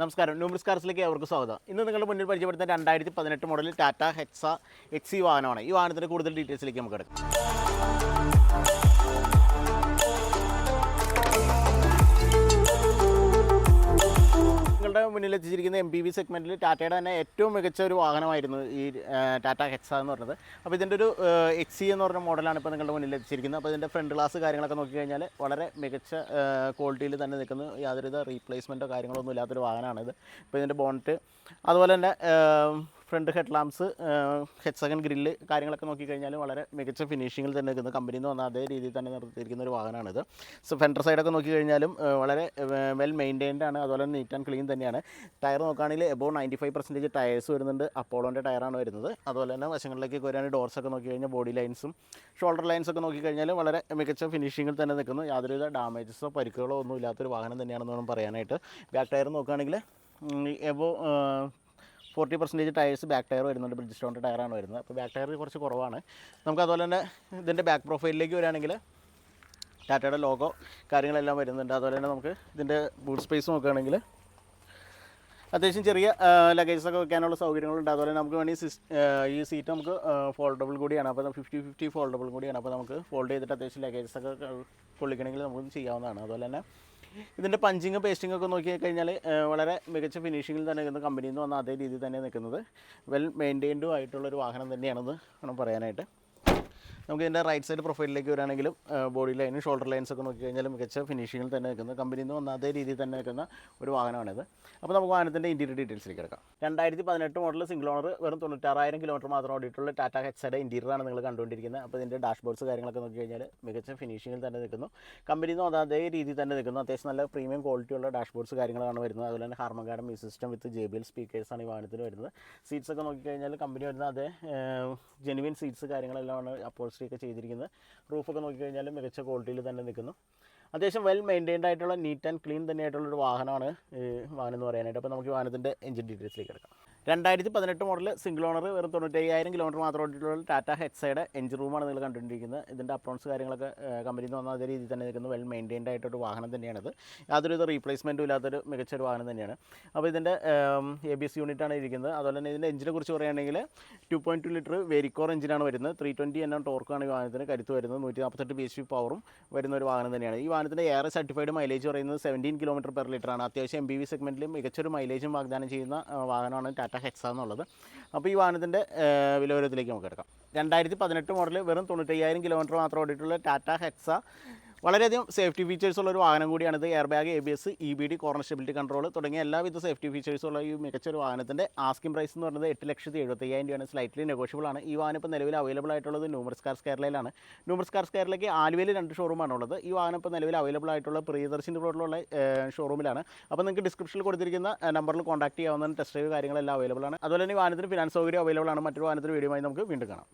നമസ്കാരം. ന്യൂമിസ് കാർസിലേക്ക് അവർക്ക് സ്വാഗതം. ഇന്ന് നിങ്ങളുടെ മുന്നിൽ പരിചയപ്പെടുത്തുന്ന രണ്ടായിരത്തി പതിനെട്ട് മോഡൽ ടാറ്റ ഹെക്സ എക്സി വാഹനമാണ്. ഈ വാഹനത്തിന്റെ കൂടുതൽ ഡീറ്റെയിൽസിലേക്ക് നമുക്ക് എടുക്കാം. മുന്നിൽ എത്തിച്ചിരിക്കുന്ന എം പി വി സെഗ്മെന്റിൽ ടാറ്റയുടെ തന്നെ ഏറ്റവും മികച്ച ഒരു വാഹനമായിരുന്നു ഈ ടാറ്റ ഹെക്സ എന്ന് പറഞ്ഞത്. അപ്പോൾ ഇതിന്റെ ഒരു എക്സ് സി എന്ന് പറഞ്ഞ മോഡലാണ് ഇപ്പോൾ നിങ്ങളുടെ മുന്നിൽ എത്തിച്ചിരിക്കുന്നത് അപ്പോൾ ഇതിന്റെ ഫ്രണ്ട് ഗ്ലാസ് കാര്യങ്ങളൊക്കെ നോക്കിക്കഴിഞ്ഞാൽ വളരെ മികച്ച ക്വാളിറ്റിയിൽ തന്നെ നിൽക്കുന്നു യാതൊരുവിധ റീപ്ലേസ്മെന്റോ കാര്യങ്ങളോ ഒന്നും ഇല്ലാത്തൊരു വാഹനമാണിത്. ഇപ്പോൾ ഇതിന്റെ ബോണറ്റ് അതുപോലെ തന്നെ front head lamps second grille കാര്യങ്ങളൊക്കെ നോക്കിക്കഴിഞ്ഞാൽ വളരെ മികച്ച ഫിനിഷിങ്ങിൽ തന്നെ നിൽക്കുന്ന. കമ്പനിയിൽ നിന്ന് വന്ന അതേ രീതിയിൽ തന്നെ നിർത്തിയിരിക്കുന്ന ഒരു വാഹനമാണിത്. സോ ഫെൻഡർ സൈഡൊക്കെ നോക്കിക്കഴിഞ്ഞാലും വളരെ വെൽ മെയിന്റൈൻഡ് ആണ്. അതുപോലെ തന്നെ നീറ്റ് ആൻഡ് ക്ലീൻ തന്നെയാണ്. ടയർ നോക്കുകയാണെങ്കിൽ above ninety five percentage tyres വരുന്നുണ്ട്. അപ്പോളോന്റെ ടയറാണ് വരുന്നത്. അതുപോലെ തന്നെ വശങ്ങളിലേക്ക് വരികയാണെങ്കിൽ ഡോർസൊക്കെ നോക്കി കഴിഞ്ഞാൽ ബോഡി ലൈൻസും ഷോൾഡർ ലൈൻസ് ഒക്കെ നോക്കിക്കഴിഞ്ഞാൽ വളരെ മികച്ച ഫിനിഷിങ്ങിൽ തന്നെ നിൽക്കുന്നു. യാതൊരുവിധ ഡാമേജസോ പരിക്കുകളോ ഒന്നും ഇല്ലാത്തൊരു വാഹനം തന്നെയാണെന്ന് വേണം പറയാനായിട്ട്. ബാക്ക് ടയർ നോക്കുകയാണെങ്കിൽ above forty percentage tyres back tyre വരുന്നുണ്ട്. ബ്രിഡ്ജ് സ്റ്റോണിന്റെ ടയറാണ് വരുന്നത്. അപ്പോൾ ബാക്ക് ടയർ കുറച്ച് കുറവാണ്. നമുക്ക് അതുപോലെ തന്നെ ഇതിന്റെ ബാക്ക് പ്രൊഫൈലിലേക്ക് വരികയാണെങ്കിൽ ടാറ്റയുടെ ലോഗോ കാര്യങ്ങളെല്ലാം വരുന്നുണ്ട്. അതുപോലെ തന്നെ നമുക്ക് ഇതിന്റെ ബൂട്ട് സ്പേസ് നോക്കുകയാണെങ്കിൽ അത്യാവശ്യം ചെറിയ ലഗേജസ് ഒക്കെ വെക്കാനുള്ള സൗകര്യങ്ങളുണ്ട്. അതുപോലെ നമുക്ക് വേണമെങ്കിൽ ഈ സീറ്റ് നമുക്ക് ഫോൾഡബിൾ കൂടിയാണ്. അപ്പോൾ ഫിഫ്റ്റി ഫിഫ്റ്റി ഫോൾഡബിൾ കൂടിയാണ്. അപ്പോൾ നമുക്ക് ഫോൾഡ് ചെയ്തിട്ട് അത്യാവശ്യം ലഗേജസ് ഒക്കെ ക- കൊള്ളിക്കണമെങ്കിൽ നമുക്ക് ചെയ്യാവുന്നതാണ്. അതുപോലെ തന്നെ ഇതിന്റെ പഞ്ചിങ് പേസ്റ്റിംഗ് ഒക്കെ നോക്കി കഴിഞ്ഞാൽ വളരെ മികച്ച ഫിനിഷിങ്ങിൽ തന്നെ നിൽക്കുന്ന കമ്പനിയിൽ നിന്ന് വന്ന അതേ രീതിയിൽ തന്നെ നിൽക്കുന്നത്. വെൽ മെയിന്റെയിൻഡും ആയിട്ടുള്ളൊരു വാഹനം തന്നെയാണെന്ന് വേണം പറയാനായിട്ട്. നമുക്ക് ഇതിന്റെ റൈറ്റ് സൈഡ് പ്രൊഫൈലിലേക്ക് വരാണെങ്കിലും ബോഡി ലൈനും ഷോൾഡർ ലൈൻസ് ഒക്കെ നോക്കി കഴിഞ്ഞാൽ മികച്ച ഫിനിഷിങ്ങിൽ തന്നെ നിൽക്കുന്ന കമ്പനിയിൽ നിന്ന് വന്ന അതേ രീതിയിൽ തന്നെ നിൽക്കുന്ന ഒരു വാഹനമാണിത്. അപ്പോൾ നമുക്ക് വാഹനത്തിന്റെ ഇന്റീരിയർ ഡീറ്റെയിൽസിലേക്ക് എടുക്കാം രണ്ടായിരത്തി പതിനെട്ട് മോഡൽ സിംഗിൾ ഓണർ വെറും തൊണ്ണൂറ്റാറായിരം കിലോമീറ്റർ മാത്രം ഓടിയിട്ടുള്ള. ടാറ്റ ഹെക്സയുടെ ഇന്റീരിയറാണ് നിങ്ങൾ കണ്ടുകൊണ്ടിരിക്കുന്നത്. അപ്പോൾ ഇതിന്റെ ഡാഷ്ബോർഡ്സ് കാര്യങ്ങളൊക്കെ നോക്കി കഴിഞ്ഞാൽ മികച്ച ഫിനിഷിങ്ങിൽ തന്നെ നിൽക്കുന്നു. കമ്പനിയിൽ നിന്ന് അതേ രീതിയിൽ തന്നെ നിൽക്കുന്നു. അത്യാവശ്യം നല്ല പ്രീമിയം ക്വാളിറ്റിയുള്ള ഡാഷ്ബോർഡ്സ് കാര്യങ്ങളാണ് വരുന്നത്. അതുപോലെ തന്നെ Harman Kardon music system with J B L സ്പീക്കേഴ്സാണ് ഈ വാഹനത്തിന് വരുന്നത്. സീറ്റ്സ് ഒക്കെ നോക്കിക്കഴിഞ്ഞാൽ കമ്പനി വരുന്ന അതേ ജെനുവിൻ സീറ്റ്സ് കാര്യങ്ങളെല്ലാം ആണ് അപ്പോൾസ്ട്രി ഒക്കെ ചെയ്തിരിക്കുന്നത്. റൂഫൊക്കെ നോക്കിക്കഴിഞ്ഞാൽ മികച്ച ക്വാളിറ്റിയിൽ തന്നെ നിൽക്കുന്നു. അത്യാവശ്യം വെൽ മെയിന്റൈൻഡ് ആയിട്ടുള്ള നീറ്റ് ആൻഡ് ക്ലീൻ തന്നെയായിട്ടുള്ള ഒരു വാഹനമാണ് വാഹനം എന്ന് പറയാനായിട്ട്. അപ്പോൾ നമുക്ക് വാഹനത്തിന്റെ എഞ്ചിൻ ഡീറ്റെയിൽസിലേക്ക് എടുക്കാം രണ്ടായിരത്തി പതിനെട്ട് മോഡൽ സിംഗിൾ ഓണർ വെറും തൊണ്ണൂറ്റയ്യായിരം കിലോമീറ്റർ മാത്രം ഓടിയിട്ടുള്ള ടാറ്റ ഹെക്സയുടെ എഞ്ചിൻ റൂമാണ് നിങ്ങൾ കണ്ടുകൊണ്ടിരിക്കുന്നത്. ഇതിന്റെ അപ്രോൺസ് കാര്യങ്ങളൊക്കെ കമ്പനിയിൽ നിന്ന് വന്ന അതേ രീതിയിൽ തന്നെ നിൽക്കുന്ന. വെൽ മെയിന്റൈൻഡ് ആയിട്ടൊരു വാഹനം തന്നെയാണിത്. ഇത് റീപ്ലേസ്മെന്റും ഇല്ലാത്തൊരു മികച്ചൊരു വാഹനം തന്നെയാണ്. അപ്പോൾ ഇതിന്റെ എ ബി എസ് യൂണിറ്റാണ് ഇരിക്കുന്നത്. അതുപോലെ തന്നെ ഇതിന്റെ എഞ്ചിനെ കുറിച്ച് പറയുകയാണെങ്കിൽ two point two litre Varicor എഞ്ചിനാണ് വരുന്നത്. ത്രീ ട്വന്റി എണ്ണം ടോർക്കാണ് ഈ വാഹനത്തിന് കരുത്ത് വരുന്നത്. നൂറ്റി നാൽപ്പത്തെട്ട് ബി എച്ച് പി പവറും വരുന്ന ഒരു വാഹനം തന്നെയാണ്. ഈ വാഹനത്തിന്റെ എയർ സർട്ടിഫൈഡ് മൈലേജ് പറയുന്നത് സെവന്റീൻ കിലോമീറ്റർ പെർ ലിറ്റർ ആണ്. അത്യാവശ്യം എം ബി വി സെഗ്മെന്റിൽ മികച്ചൊരു മൈലേജും വാഗ്ദാനം ചെയ്യുന്ന വാഹനമാണ് ടാറ്റ ഹെക്സ എന്നുള്ളത്. അപ്പോൾ ഈ വാഹനത്തിന്റെ വിലവരത്തിലേക്ക് നമുക്ക് എടുക്കാം. രണ്ടായിരത്തി പതിനെട്ട് മോഡൽ വെറും തൊണ്ണൂറ്റയ്യായിരം കിലോമീറ്റർ മാത്രം ഓടിയിട്ടുള്ള ടാറ്റ ഹെക്സ. വളരെയധികം സേഫ്റ്റി ഫീച്ചേഴ്സ് ഉള്ള ഒരു വാഹനം കൂടിയാണിത് air bag A B S E B D corner stability control തുടങ്ങിയ എല്ലാവിധ സേഫ്റ്റി ഫീച്ചേഴ്സും ഉള്ള ഈ മികച്ച ഒരു വാഹനത്തിന്റെ ആസ്കിംഗ് പ്രൈസ് എന്ന് പറയുന്നത് എട്ട് ലക്ഷത്തി എഴുപത്തി അയ്യായിരം രൂപയാണ്. സ്ലൈറ്റ്ലി നെഗോഷ്യബിൾ ആണ്. ഈ വാഹനം ഇപ്പോൾ നിലവിൽ അവൈലബിൾ ആയിട്ടുള്ളത് ന്യൂമർസ് കാർസ് കേരളയിലാണ് ന്യൂമർസ് കാർസ് കേരളയ്ക്ക് ആലുവയിൽ രണ്ട് ഷോറൂമാണ് ഉള്ളത്. ഈ വാഹനം ഇപ്പോൾ നിലവിൽ അവൈലബിൾ ആയിട്ടുള്ള പ്രിയദർശിന്റെ റോഡിലുള്ള ഷോറൂമിലാണ് അപ്പോൾ നിങ്ങൾക്ക് ഡിസ്ക്രിപ്ഷനിൽ കൊടുത്തിരിക്കുന്ന നമ്പറിൽ കോൺടാക്ട് ചെയ്യാവുന്ന ടെസ്റ്റ് ഡ്രൈവ് കാര്യങ്ങളെല്ലാം അവൈലബിൾ ആണ്. അതുപോലെ തന്നെ വാഹനത്തിന് ഫിനാൻസ് സൗകര്യം അവൈലബിൾ ആണ്. മറ്റൊരു വാഹനത്തിന് വീഡിയോ നമുക്ക് വീണ്ടും കാണാം.